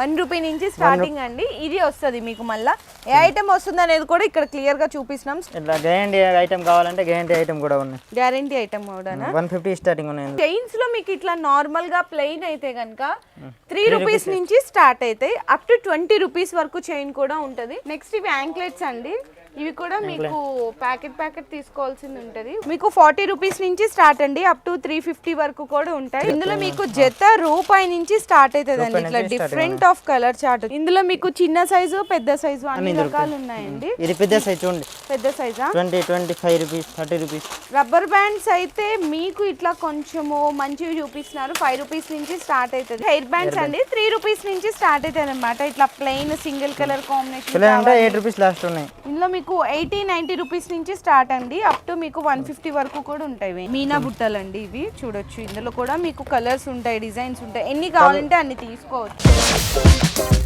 One rupee నుంచి starting అండి. ఇది వస్తుంది మీకు మళ్ళీ. ఏ ఐటమ్ వస్తుంది అనేది కూడా ఇక్కడ క్లియర్గా చూపిస్తున్నాం. ఇట్లా గ్యారంటీ ఐటమ్ కావాలంటే గ్యారంటీ ఐటమ్ కూడా ఉన్నాయి. గ్యారంటీ ఐటమ్ కూడా వన్ ఫిఫ్టీ స్టార్టింగ్ ఉన్నాయి. ఇందులో. చైన్స్లో మీకు ఇట్లా నార్మల్గా ప్లెయిన్ అయితే కనుక త్రీ రూపీస్ నుంచి స్టార్ట్ అవుతాయి అప్ టు ట్వంటీ రూపీస్ వరకు చైన్ కూడా ఉంటది. నెక్స్ట్ ఇవి యాంక్లెట్స్ అండి. ఇవి కూడా మీకు ప్యాకెట్ ప్యాకెట్ తీసుకోవాల్సింది ఉంటది. మీకు ఫార్టీ రూపీస్ నుంచి స్టార్ట్ అండి అప్ టు త్రీ ఫిఫ్టీ వరకు కూడా ఉంటాయి. ఇందులో మీకు జత రూపాయి నుంచి స్టార్ట్ అవుతుంది అండి ఇట్లా డిఫరెంట్ ఆఫ్ కలర్ చార్ట్ ఇందులో మీకు చిన్న సైజు పెద్ద సైజు అన్ని రకాలు ఉన్నాయండి. ఇది పెద్ద సైజ్ చూడండి. పెద్ద సైజా twenty twenty five rupees thirty rupees. Rubber bands అయితే మీకు ఇట్లా కొంచెము మంచివి చూపిస్తున్నారు. ఫైవ్ రూపీస్ నుంచి స్టార్ట్ అవుతుంది హెయిర్ బ్యాండ్స్ అండి త్రీ రూపీస్ నుంచి స్టార్ట్ అవుతుంది అనమాట ఇట్లా plain single colour combination eight rupees last ఉన్నాయి. ఇందులో మీకు మీకు ఎయిటీ నైన్టీ రూపీస్ నుంచి స్టార్ట్ అండి. అప్ టు మీకు వన్ ఫిఫ్టీ వరకు కూడా ఉంటాయి. మీనా బుట్టలు అండి ఇవి. చూడొచ్చు. ఇందులో కూడా మీకు కలర్స్ ఉంటాయి డిజైన్స్ ఉంటాయి. ఎన్ని కావాలంటే అన్ని తీసుకోవచ్చు.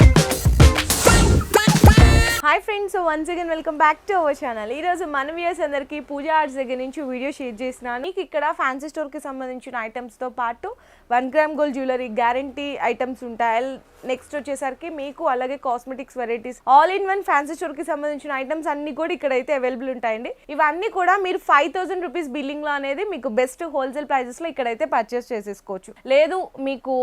Hi friends once again welcome back to our channel ఈ రోజు మన వ్యూస్ అందరికి పూజ ఆర్ట్స్ దగ్గర నుంచి వీడియో షేర్ చేసిన మీకు ఇక్కడ ఫ్యాన్సీ స్టోర్కి సంబంధించిన ఐటమ్స్తో పాటు one gram gold jewellery guarantee items ఉంటాయి. నెక్స్ట్ వచ్చేసరికి మీకు అలాగే cosmetics varieties all in one fancy స్టోర్కి సంబంధించిన ఐటమ్స్ అన్ని కూడా ఇక్కడైతే అవైలబుల్ ఉంటాయండి. ఇవన్నీ కూడా మీరు ఫైవ్ థౌసండ్ రూపీస్ బిల్లింగ్లో అనేది మీకు బెస్ట్ హోల్సేల్ ప్రైజెస్లో ఇక్కడైతే పర్చేస్ చేసేసుకోవచ్చు. లేదు మీకు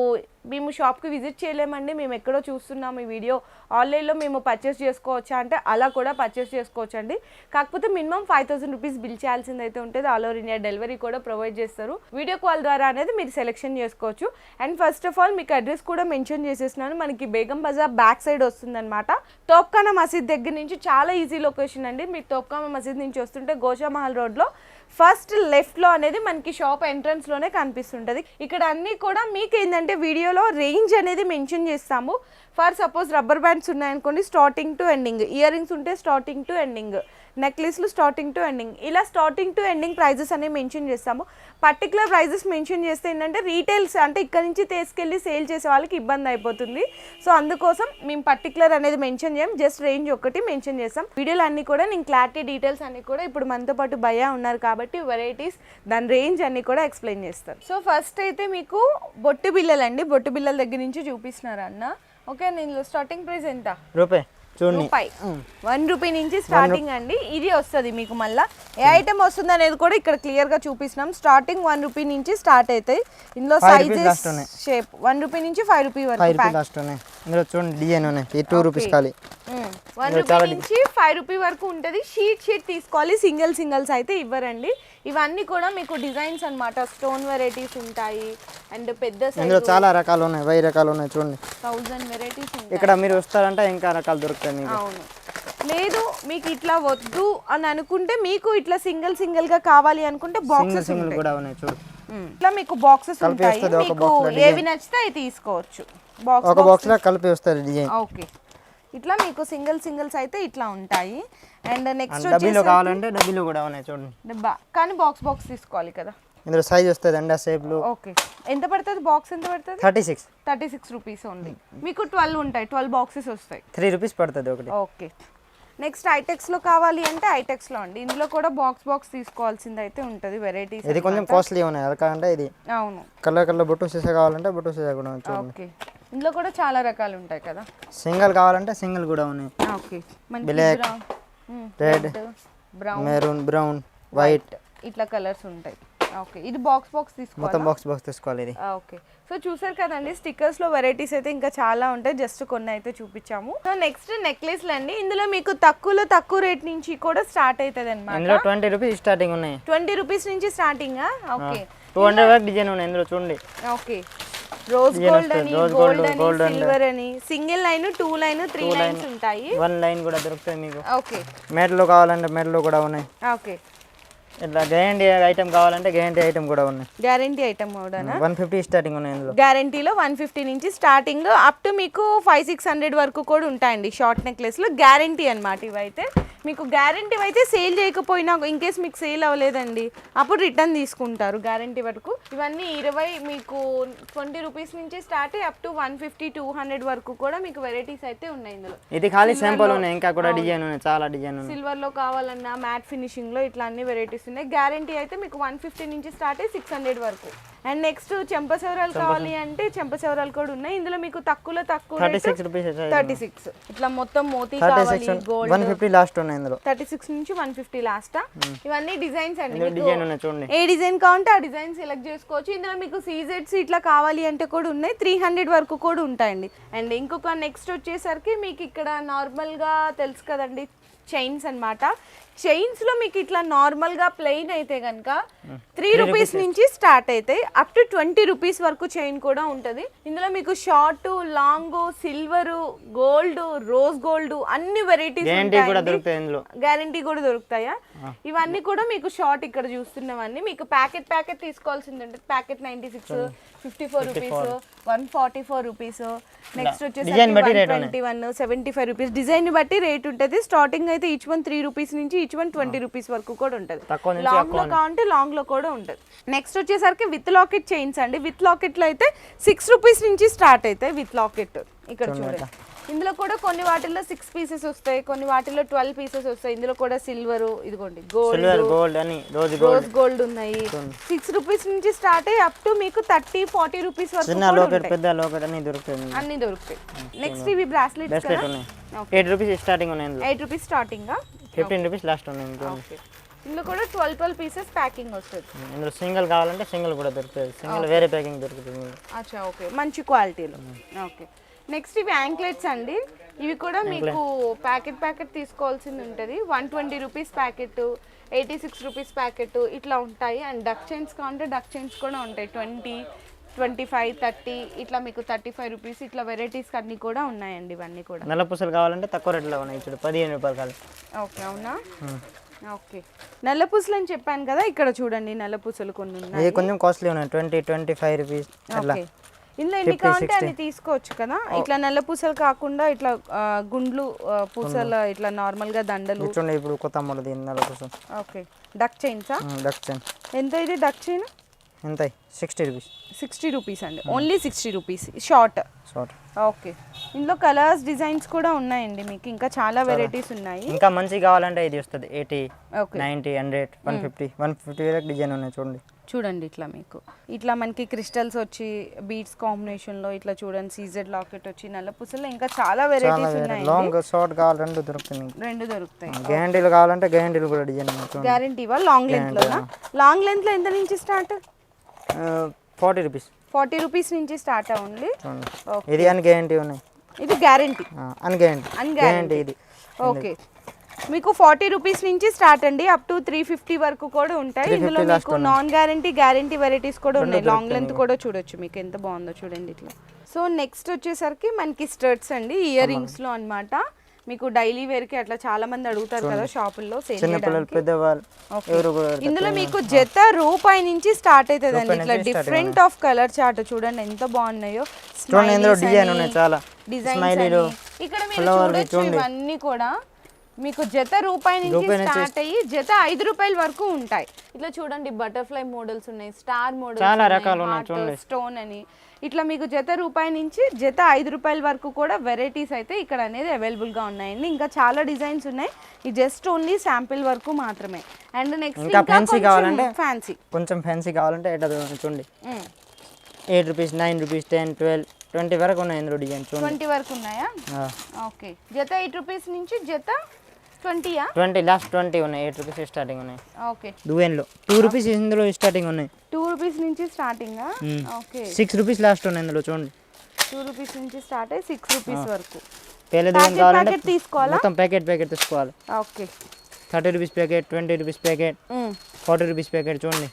మేము షాప్కి విజిట్ చేయలేమండి. మేము ఎక్కడో చూస్తున్నాం ఈ వీడియో. ఆన్లైన్లో మేము పర్చేస్ చేసుకోవచ్చా అంటే అలా కూడా పర్చేస్ చేసుకోవచ్చండి. కాకపోతే minimum five thousand rupees bill చేయాల్సింది అయితే ఉంటుంది. ఆల్ ఓవర్ ఇండియా డెలివరీ కూడా ప్రొవైడ్ చేస్తారు. వీడియో కాల్ ద్వారా అనేది మీరు సెలెక్షన్ చేసుకోవచ్చు. అండ్ ఫస్ట్ ఆఫ్ ఆల్ మీకు అడ్రస్ కూడా మెన్షన్ చేసేసినాను మనకి బేగం బజార్ బ్యాక్ సైడ్ వస్తుందన్నమాట. తోప్కాన మసీద్ దగ్గర నుంచి చాలా ఈజీ లొకేషన్ అండి. మీరు తోప్కాన మసీద్ నుంచి వస్తుంటే గోషామహల్ రోడ్లో ఫస్ట్ లెఫ్ట్లో అనేది మనకి షాప్ ఎంట్రన్స్లోనే కనిపిస్తుంటుంది కనిపిస్తుంటది. ఇక్కడ అన్ని కూడా మీకు ఏంటంటే వీడియోలో రేంజ్ అనేది మెన్షన్ చేస్తాము. ఫర్ సపోజ్ రబ్బర్ బ్యాండ్స్ ఉన్నాయనుకోండి starting to ending ear rings ఉంటే స్టార్టింగ్ టు ఎండింగ్ నెక్లెస్లు స్టార్టింగ్ టు ఎండింగ్ ఇలా స్టార్టింగ్ టు ఎండింగ్ ప్రైజెస్ అనేవి మెన్షన్ చేస్తాము. పర్టికులర్ ప్రైజెస్ మెన్షన్ చేస్తే ఏంటంటే రీటైల్స్ అంటే ఇక్కడ నుంచి తీసుకెళ్ళి సేల్ చేసే వాళ్ళకి ఇబ్బంది అయిపోతుంది. సో అందుకోసం మేము పర్టికులర్ అనేది మెన్షన్ చేయం. జస్ట్ రేంజ్ ఒకటి మెన్షన్ చేస్తాం. వీడియోలు అన్ని కూడా నేను క్లారిటీ డీటెయిల్స్ అన్ని కూడా ఇప్పుడు మనతో పాటు భయ ఉన్నారు కాబట్టి వెరైటీస్ దాని రేంజ్ అన్ని కూడా ఎక్స్ప్లెయిన్ చేస్తాను. సో ఫస్ట్ అయితే మీకు బొట్టు బిల్లలు అండి బొట్టు బిల్లల దగ్గర నుంచి చూపిస్తున్నారు అన్న ఓకే నేను స్టార్టింగ్ ప్రైస్ ఎంత? రూపాయి. చూడండి. వన్ రూపీ నుంచి స్టార్టింగ్ అండి. ఇది వస్తుంది మీకు మళ్ళా. ఏ ఐటమ్ వస్తుంది అనేది కూడా ఇక్కడ క్లియర్గా చూపిస్తున్నాం. స్టార్టింగ్ వన్ రూపీ నుంచి స్టార్ట్ అవుతాయి ఇందులో సైజెస్. షేప్ వన్ రూపీ నుంచి ఫైవ్ రూపీ వరకు లాస్ట్ ఉన్నాయి ఇందులో చూడండి డిజైన్ ఉన్నాయి టూ రూపీస్ ఖాళీ. వన్ రూపీ నుంచి ఫైవ్ రూపీ వరకు ఉంటుంది. షీట్ షీట్ తీసుకోవాలి. సింగిల్ సింగిల్స్ అయితే ఇవ్వరండి. ఇవన్నీ కూడా మీకు డిజైన్స్ అన్నమాట. స్టోన్ వెరైటీస్ ఉంటాయి. అండ్ పెద్ద ఇందులో చాలా రకాలు ఉన్నాయి. వెయ్యి రకాలు ఉన్నాయి చూడండి. థౌజండ్ వెరైటీస్ ఇక్కడ మీరు వస్తారంటే ఇంకా రకాలు దొరుకుతాయి మీకు. అవును. లేదు మీకు ఇట్లా వద్దు అని అనుకుంటే మీకు ఇట్లా సింగిల్ సింగిల్గా కావాలి అనుకుంటే బాక్సెస్ సింగిల్ కూడా ఉన్నాయి చూడు. ఇట్లా మీకు బాక్సెస్ ఉంటాయి. మీకు ఏవి నచ్చితే అవి తీసుకోవచ్చు. బాక్స్ ఒక బాక్స్లో కలిపి వస్తుంది డిజైన్. ఓకే. ఇట్లా మీకు సింగిల్ సింగిల్స్ అయితే ఇట్లా ఉంటాయి. అండ్ నెక్స్ట్ డబ్బీలో కావాలంటే డబ్బీలో కూడా ఉన్నాయి చూడండి. డబ్బా. కానీ బాక్స్ బాక్స్ తీసుకోవాలి కదా. ఇందులో సైజ్ వస్తుంది అండి ఆ షేప్లు ఓకే. ఎంత పడుతుంది? బాక్స్ ఎంత పడుతుంది? Thirty six. Thirty six rupees only మీకు ట్వెల్వ్ ఉంటాయి. ట్వెల్వ్ బాక్సెస్ వస్తాయి. త్రీ రూపీస్ పడుతుంది ఒకటి. ఓకే. నెక్స్ట్ ఐటెక్స్లో కావాలి అంటే ఐటెక్స్లో అండి. ఇందులో కూడా బాక్స్ బాక్స్ తీసుకోవాల్సింది అయితే ఉంటుంది వెరైటీస్ ఇది కొంచెం కాస్ట్లీ ఉన్నాయి. ఎందుకంటే ఇది అవును. కలర్ కలర్ బొట్టు సీసా కావాలంటే బొట్టు సీసా కూడా ఉంది ఓకే. ఇందులో కూడా చాలా రకాలు ఉంటాయి కదా? సింగిల్ కావాలంటే సింగిల్ కూడా ఉన్నాయి. ఓకే. మనకి Black, brown maroon brown white ఇట్లా కలర్స్ ఉంటాయి. ఓకే. ఇది బాక్స్ బాక్స్ మొత్తం తీసుకోవాలి బాక్స్ బాక్స్ తీసుకోవాలి ఇది. ఓకే. సో చూసారు కదండి స్టిక్కర్స్లో వెరైటీస్ అయితే ఇంకా చాలా ఉంటాయి. జస్ట్ కొన్ని అయితే చూపించాము. సో నెక్స్ట్ నెక్లెస్లు అండి. ఇందులో మీకు తక్కువలో తక్కువ రేట్ నుంచి కూడా స్టార్ట్ అవుతుంది అనమాట ఇందులో ట్వంటీ రూపీస్ స్టార్టింగ్ ఉన్నాయి. ట్వంటీ రూపీస్ నుంచి స్టార్టింగ్ ఓకే. టూ హండ్రెడ్ వరకు డిజైన్ ఉన్నాయి ఇందులో చూడండి. Okay rose gold. అని గోల్డ్ అని సిల్వర్ అని. Single line two line three lines ఉంటాయి. వన్ లైన్ కూడా దొరుకుతాయి మీకు. ఓకే మెడలో కావాలంటే మెడలో కూడా ఉన్నాయి. ఓకే ఇట్లా గ్యారంటీ ఐటమ్ కావాలంటే గ్యారంటీ ఐటమ్ కూడా ఉన్నాయి. గ్యారంటీ ఐటమ్ కూడా వన్ ఫిఫ్టీ స్టార్టింగ్ ఉన్నాయి ఇందులో. గ్యారంటీలో వన్ ఫిఫ్టీ నుంచి స్టార్టింగ్ అప్ టు మీకు ఫైవ్ సిక్స్ హండ్రెడ్ వరకు కూడా ఉంటాయండి షార్ట్ నెక్లెస్లో గ్యారంటీ అనమాట ఇవైతే. మీకు గ్యారంటీ అయితే సేల్ చేయకపోయినా ఇన్ కేస్ మీకు సేల్ అవ్వలేదండి. అప్పుడు రిటర్న్ తీసుకుంటారు గ్యారంటీ వరకు. ఇవన్నీ ఇరవై మీకు ట్వంటీ రూపీస్ నుంచి స్టార్ట్ అయ్యి up to one fifty two hundred వరకు కూడా మీకు వెరైటీస్ అయితే ఉన్నాయి ఇందులో. ఇది ఖాళీ శాంపుల్ ఉన్నాయి ఇంకా కూడా డిజైన్ ఉన్నాయి చాలా డిజైన్ సిల్వర్లో కావాలన్నా మ్యాట్ ఫినిషింగ్లో ఇట్లా అన్ని వెరైటీస్ ఉన్నాయి. గ్యారంటీ అయితే మీకు వన్ ఫిఫ్టీ నుంచి స్టార్ట్ అయ్యి సిక్స్ హండ్రెడ్ వరకు. అండ్ నెక్స్ట్ చెంపసవరాలు కావాలి అంటే చెంపసవరాలు కూడా ఉన్నాయి. ఇందులో మీకు తక్కువలో తక్కువ థర్టీ సిక్స్ ఇట్లా మొత్తం మోతీ కావాలి గోల్డ్ వన్ ఫిఫ్టీ లాస్ట్ ఉన్నాయి. ఇందులో. థర్టీ సిక్స్ నుంచి వన్ ఫిఫ్టీ లాస్ట్? ఇవన్నీ డిజైన్స్ అండి. డిజైన్ ఉన్నాయి చూడండి. ఏ డిజైన్ కావాలంటే ఆ డిజైన్ సెలెక్ట్ చేసుకోవచ్చు. ఇందులో మీకు సీజెడ్స్ ఇట్లా కావాలి అంటే కూడా ఉన్నాయి. త్రీ హండ్రెడ్ వరకు కూడా ఉంటాయండి. అండ్ ఇంకొక నెక్స్ట్ వచ్చేసరికి మీకు ఇక్కడ నార్మల్గా తెలుసు కదండి. చైన్స్ అన్నమాట. చైన్స్లో మీకు ఇట్లా నార్మల్గా ప్లెయిన్ అయితే కనుక త్రీ రూపీస్ నుంచి స్టార్ట్ అవుతాయి అప్ టు ట్వంటీ రూపీస్ వరకు చైన్ కూడా ఉంటుంది. ఇందులో మీకు short long silver gold rose gold అన్ని వెరైటీస్ గ్యారంటీ కూడా దొరుకుతాయి? ఇవన్నీ కూడా మీకు షార్ట్ ఇక్కడ చూస్తున్నవన్నీ. మీకు ప్యాకెట్ ప్యాకెట్ తీసుకోవాల్సింది ఉంటుంది packet ninety six fifty four rupees one forty four rupees. Next వచ్చేసి twenty one seventy five rupees. Design బట్టి రేట్ ఉంటుంది. స్టార్టింగ్ అయితే ఈచ్ వన్ త్రీ రూపీస్ నుంచి ఈచ్ వన్ ట్వంటీ రూపీస్ వరకు కూడా ఉంటుంది. లాంగ్లో కావాలంటే లాంగ్లో కూడా ఉంటుంది. నెక్స్ట్ వచ్చేసరికి విత్ లాకెట్ చైన్స్ అండి. విత్ లాకెట్లో అయితే సిక్స్ రూపీస్ నుంచి స్టార్ట్ అవుతాయి విత్ లాకెట్. ఇక్కడ చూడండి ఇందులో కూడా కొన్ని వాటిల్లో సిక్స్ పీసెస్ వస్తాయి కొన్ని వాటిల్లో ట్వెల్వ్ పీసెస్ వస్తాయి. ఇందులో కూడా సిల్వర్ ఇదిగోండి గోల్డ్ గోల్డ్ అని రోజు గోల్డ్ గోల్డ్ ఉన్నాయి. సిక్స్ రూపీస్ నుంచి స్టార్ట్ అయ్యి అప్ టు మీకు థర్టీ ఫార్టీ రూపీస్ వరకు. పెద్ద లోకెట్ అన్ని దొరుకుతాయి నెక్స్ట్ ఇవి bracelets bracelet eight rupees starting ఉన్నాయి eight rupees starting fifteen rupees last ఉన్నాయి ఇందులో. కూడా ట్వెల్వ్ ట్వెల్వ్ పీసెస్ ప్యాకింగ్ వస్తుంది. ఇందులో సింగిల్ కావాలంటే సింగిల్ కూడా దొరుకుతుంది సింగిల్ వేరే ప్యాకింగ్ దొరుకుతుంది. అచ్చా ఓకే మంచి క్వాలిటీలో ఓకే నెక్స్ట్ ఇవి యాంక్లెట్స్ అండి. ఇవి కూడా మీకు ప్యాకెట్ ప్యాకెట్ తీసుకోవాల్సింది ఉంటుంది. One twenty rupees packet eighty six rupees packet ఇట్లా ఉంటాయి. అండ్ డక్ చైన్స్ కావాలంటే డక్ చైన్స్ కూడా ఉంటాయి. ట్వంటీ ట్వంటీ ఫైవ్ థర్టీ ఇట్లా మీకు థర్టీ ఫైవ్ రూపీస్ ఇట్లా వెరైటీస్ అన్నీ కూడా ఉన్నాయండి ఇవన్నీ కూడా. నల్ల పూసలు కావాలంటే తక్కువ రేట్లో ఉన్నాయి. ఇప్పుడు పదిహేను రూపాయలు కాదు. ఓకే అవునా? ఓకే. నల్ల పూసలు అని చెప్పాను కదా ఇక్కడ చూడండి నల్ల పూసలు కొన్ని ఉన్నాయి. కొంచెం కాస్ట్లీ ఉన్నాయి. ట్వంటీ ట్వంటీ ఫైవ్ రూపీస్ ఇందులో ఎన్ని కావాలంటే అన్ని తీసుకోవచ్చు కదా? ఇట్లా నల్ల పూసలు కాకుండా ఇట్లా గుండ్లు పూసల ఇట్లా నార్మల్గా దండలు. కూర్చోండి ఇప్పుడు కొత్త దీని నల్ల పూసలు. ఓకే. డక్ చైన్సా దక్షిణ ఎంత ఇది డక్ చైన్ ఎంత సిక్స్టీ రూపీస్ సిక్స్టీ రూపీస్ అండి. Only sixty rupees short short okay. ఇందులో కలర్స్ డిజైన్స్ కూడా ఉన్నాయండి మీకు. ఇంకా చాలా వెరైటీస్ ఉన్నాయి. ఇంకా మంచి కావాలంటే ఇది వస్తుంది. Eighty okay. Ninety hundred one fifty one fifty వరకు డిజైన్ ఉన్నాయి చూడండి. చూడండి ఇట్లా మీకు. ఇట్లా మనకి క్రిస్టల్స్ వచ్చి బీడ్స్ కాంబినేషన్లో ఇట్లా చూడండి సీజెడ్ లాకెట్ వచ్చి నల్ల పూసలు ఇంకా చాలా వెరైటీస్ వేరే ఉన్నాయి లాంగ్ షార్ట్ కావాలి రెండు దొరుకుతుంది మీకు. రెండు దొరుకుతాయి. గ్యారంటీలు కావాలంటే గ్యారంటీలు కూడా డిజైన్ ఉన్నాయి చూడండి. గ్యారంటీ ఇవ్వ? లాంగ్ లెంత్లో లాంగ్ లెంత్లో ఎంత నుంచి start forty rupees forty rupees నుంచి స్టార్ట్ అవ్వండి. ఇది అన్ గ్యారంటీ ఉన్నాయి. ఇది గ్యారంటీ అన్ గ్యారంటీ. గ్యారంటీ ఇది. ఓకే మీకు ఫార్టీ రూపీస్ నుంచి స్టార్ట్ అండి. అప్ టు త్రీ ఫిఫ్టీ వరకు కూడా ఉంటాయి. ఇందులో మీకు నాన్ గ్యారంటీ గ్యారంటీ వెరైటీస్ కూడా ఉన్నాయి. లాంగ్ లెంత్ కూడా చూడొచ్చు మీకు. ఎంత బాగుందో చూడండి ఇట్లా. సో నెక్స్ట్ వచ్చేసరికి మనకి స్టర్ట్స్ అండి. ఇయర్ రింగ్స్లో అన్నమాట. మీకు డైలీ వేర్కి అట్లా చాలా మంది అడుగుతారు కదా షాపుల్లో ఇందులో మీకు జత రూపాయి నుంచి స్టార్ట్ అవుతుంది అండి ఇట్లా డిఫరెంట్ ఆఫ్ కలర్ చార్ట్ చూడండి ఎంత బాగున్నాయో. డిజైన్ ఇక్కడ మీరు చూడొచ్చు ఇవన్నీ కూడా. మీకు జత రూపాయి నుంచి స్టార్ట్ అయ్యి జత ఐదు రూపాయల వరకు ఉంటాయి. ఇట్లా చూడండి బటర్ఫ్లై మోడల్స్ ఉన్నాయి స్టార్ మోడల్స్ చాలా రకాలు ఉన్నాయి, చూడండి. స్టోన్ అని. ఇట్లా మీకు జత రూపాయి నుంచి జత ఐదు రూపాయల వరకు కూడా వెరైటీస్ అయితే ఇక్కడ అనేది available గా ఉన్నాయండి. ఇంకా చాలా డిజైన్స్ ఉన్నాయి. ఈ జస్ట్ ఓన్లీ శాంపిల్ వరకు మాత్రమే. అండ్ నెక్స్ట్ ఇంకా fancy కావాలంటే? ఫ్యాన్సీ కొంచెం ఫ్యాన్సీ కావాలంటే ఎట్లా చూడండి eight rupees nine rupees ten twelve twenty వరకు ఉన్నాయి ఇందులో డిజైన్ ట్వంటీ వరకు ఉన్నాయా? ఓకే. జత ఎయిట్ రూపీస్ నుంచి జత ట్వంటీయా? ట్వంటీ లాస్ట్ ట్వంటీ ఉన్నాయి. ఎయిట్ రూపీస్ స్టార్టింగ్ ఉన్నాయి. ఓకే. దువెన్లో టూ రూపీస్ ఇందులో స్టార్టింగ్ ఉన్నాయి. టూ రూపీస్ నుంచి starting okay. Six rupees last ఉన్నాయి ఇందులో చూడండి. టూ రూపీస్ నుంచి స్టార్ట్ అయ్యి సిక్స్ రూపీస్ వరకు. పేల ప్యాకెట్ కావాలంటే ప్యాకెట్ తీసుకోవాలా? మొత్తం ప్యాకెట్ ప్యాకెట్ తీసుకోవాలి. Okay. Thirty rupees packet twenty rupees packet forty rupees packet చూడండి.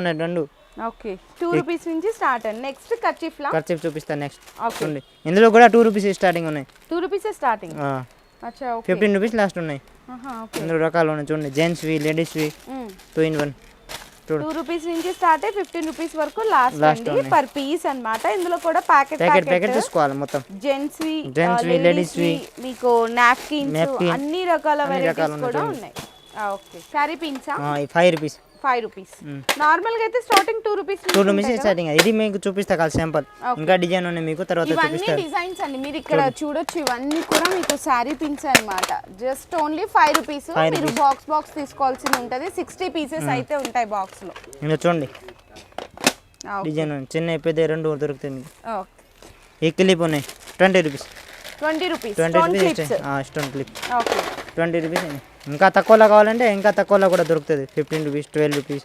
ఉన్నాయి రెండు. ఓకే. టూ రూపీస్ నుంచి స్టార్ట్ అండి నెక్స్ట్ చూపిస్తాను నెక్స్ట్ చూడండి. ఇందులో కూడా టూ రూపీస్ స్టార్టింగ్ ఉన్నాయి. Two rupees starting fifteen rupees last ఉన్నాయి. ఓకే. ఇందులో రకాలు ఉన్నాయి చూడండి. జెంట్స్వి లేడీస్వి two in one two rupees నుంచి స్టార్ట్ అయ్యి ఫిఫ్టీన్ రూపీస్ వరకు లాస్ట్ అండి పర్ పీస్ అన్నమాట. ఇందులో కూడా ప్యాకెట్ ప్యాకెట్ ప్యాకెట్ తీసుకోవాలి మొత్తం. జెంట్స్ వి Gents వి, లేడీస్ వి, మీకు నాప్కిన్స్ అన్ని రకాల వెరైటీస్ కూడా ఉన్నాయి. ఓకే. శారీ పిన్సా ఫైవ్ రూపీస్ ఫైవ్ రూపీస్ నార్మల్గా అయితే starting two rupees two rupees starting ఇది మీకు చూపిస్తా కాదు శాంపుల్ ఇంకా డిజైన్ ఉన్నాయి మీకు తర్వాత ఇవన్నీ డిజైన్స్ అండి. మీరు ఇక్కడ చూడొచ్చు ఇవన్నీ కూడా మీకు శారీ పిన్స్ అన్నమాట. జస్ట్ ఓన్లీ ఫైవ్ రూపీస్ మీరు బాక్స్ బాక్స్ తీసుకోవాల్సి ఉంటది. సిక్స్టీ పీసెస్ అయితే ఉంటాయి బాక్స్లో చూడండి. డిజైన్ చిన్న పెద్ద రెండు దొరుకుతాయి మీకు. ఓకే ఈ క్లిప్ ఉన్నాయి. Twenty rupees twenty rupees twenty rupees clips stone clip okay twenty rupees ఇంకా తక్కువలో కావాలంటే ఇంకా తక్కువలో కూడా దొరుకుతుంది. Fifteen rupees twelve rupees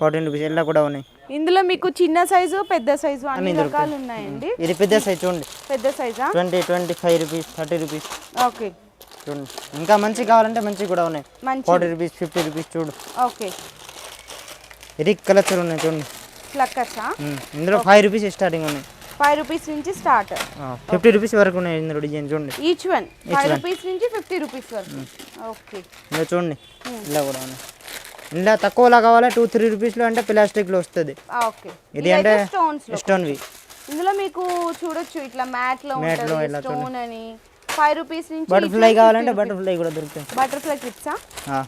fourteen rupees ఇలా కూడా ఉన్నాయి. ఇందులో మీకు చిన్న సైజు పెద్ద సైజు అన్ని రకాలు ఉన్నాయండి? ఇది పెద్ద సైజ్ చూడండి. పెద్ద సైజా twenty twenty five rupees thirty rupees okay. చూడండి. ఇంకా మంచి కావాలంటే మంచి కూడా ఉన్నాయి. ఫార్టీ రూపీస్ ఫిఫ్టీ రూపీస్ చూడు. ఓకే. ఇది కలర్స్ ఉన్నాయి చూడండి. ఇందులో ఫైవ్ రూపీస్ స్టార్టింగ్ ఉన్నాయి. ఫైవ్ రూపీస్ నుంచి స్టార్ట్ ఫిఫ్టీ రూపీస్ వరకు ఉన్నాయి ఇందులో డిజైన్ చూడండి. ఈచ్ వన్ ఫైవ్ రూపీస్ నుంచి ఫిఫ్టీ రూపీస్ వరకు. ఓకే ఇందులో చూడండి. ఇలా కూడా ఉన్నాయి. ఇలా తక్కువలా కావాలా టూ త్రీ రూపీస్లో అంటే ప్లాస్టిక్లో వస్తుంది. ఓకే ఇది అంటే స్టోన్స్లో. స్టోన్వి ఇందులో మీకు చూడొచ్చు ఇట్లా మ్యాట్లో లో ఇలా స్టోన్ అని. ఫైవ్ రూపీస్ నుంచి బటర్ఫ్లై కావాలంటే బటర్ఫ్లై కూడా దొరుకుతాయి. బటర్ఫ్లై క్లిప్సా ఆ,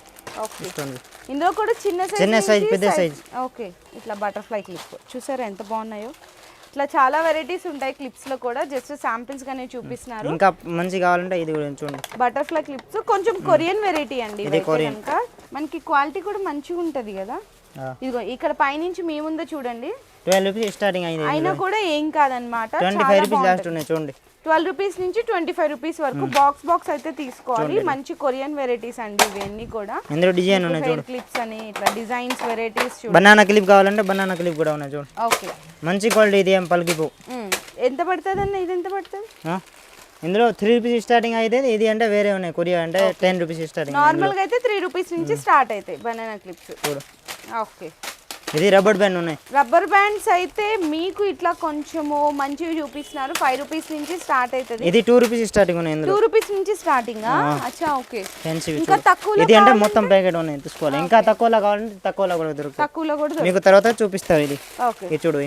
ఓకే స్టోన్వి ఇందులో కూడా చిన్న సైజ్ చిన్న size, పెద్ద size. ఓకే ఇట్లా బటర్ఫ్లై క్లిప్ చూసారా ఎంత బాగున్నాయో? ఇట్లా చాలా వెరైటీస్ ఉంటాయి క్లిప్స్లో కూడా. జస్ట్ శాంపిల్స్ గానే చూపిస్తున్నారు. ఇంకా మంచి కావాలంటే ఇది కూడా చూడండి. బటర్ఫ్లై క్లిప్స్ కొంచెం కొరియన్ వెరైటీ అండి ఇది. కనుక. మనకి క్వాలిటీ కూడా మంచిగా ఉంటది కదా. ఇదిగో ఇక్కడ పైనుంచి మీ ముందే చూడండి. ట్వెల్వ్ రూపీస్ స్టార్టింగ్ అయింది అయినా కూడా ఏం కాదనమాట ట్వంటీ ఫైవ్ రూపీస్ లాస్ట్ ఉన్నాయి చూడండి. ట్వెల్వ్ రూపీస్ నుంచి ట్వంటీ ఫైవ్ రూపీస్ వరకు బాక్స్ బాక్స్ అయితే తీసుకోవాలి. మంచి కొరియన్ వెరైటీస్ అండి ఇవన్నీ కూడా. ఇందులో డిజైన్ ఉన్నాయి హెయిర్ క్లిప్స్ అని ఇట్లా డిజైన్స్ వెరైటీస్ చూడండి. బనానా క్లిప్ కావాలంటే బనానా క్లిప్ కూడా ఉన్నాయి చూడండి. ఓకే. మంచి క్వాలిటీ ఇది ఏం పలికిపో ఎంత పడుతుంది అన్న ఇది ఎంత పడుతుంది? ఇందులో త్రీ రూపీస్ స్టార్టింగ్ అయితే ఇది అంటే వేరే ఉన్నాయి. కొరియా అంటే టెన్ రూపీస్ స్టార్టింగ్ నార్మల్గా అయితే త్రీ రూపీస్ నుంచి స్టార్ట్ అవుతాయి బనానా క్లిప్స్ ఓకే. ఇది రబ్బర్ బ్యాండ్ ఉన్నాయి. రబ్బర్ బ్యాండ్స్ అయితే మీకు ఇట్లా కొంచెము మంచివి చూపిస్తున్నారు. ఫైవ్ రూపీస్ నుంచి స్టార్ట్ అవుతుంది. ఇది టూ రూపీస్ స్టార్టింగ్ ఉన్నాయి టూ రూపీస్ నుంచి స్టార్టింగ్ అచ్చా ఓకే. ఇంకా తక్కువలో ఇది అంటే మొత్తం ప్యాకెట్ ఉన్నాయి తీసుకోవాలి. ఇంకా తక్కువలో కావాలంటే తక్కువలో కూడా దొరుకుతాయి. తక్కువలో కూడా మీకు తర్వాత చూపిస్తారు ఇది. ఓకే. ఇది చూడు.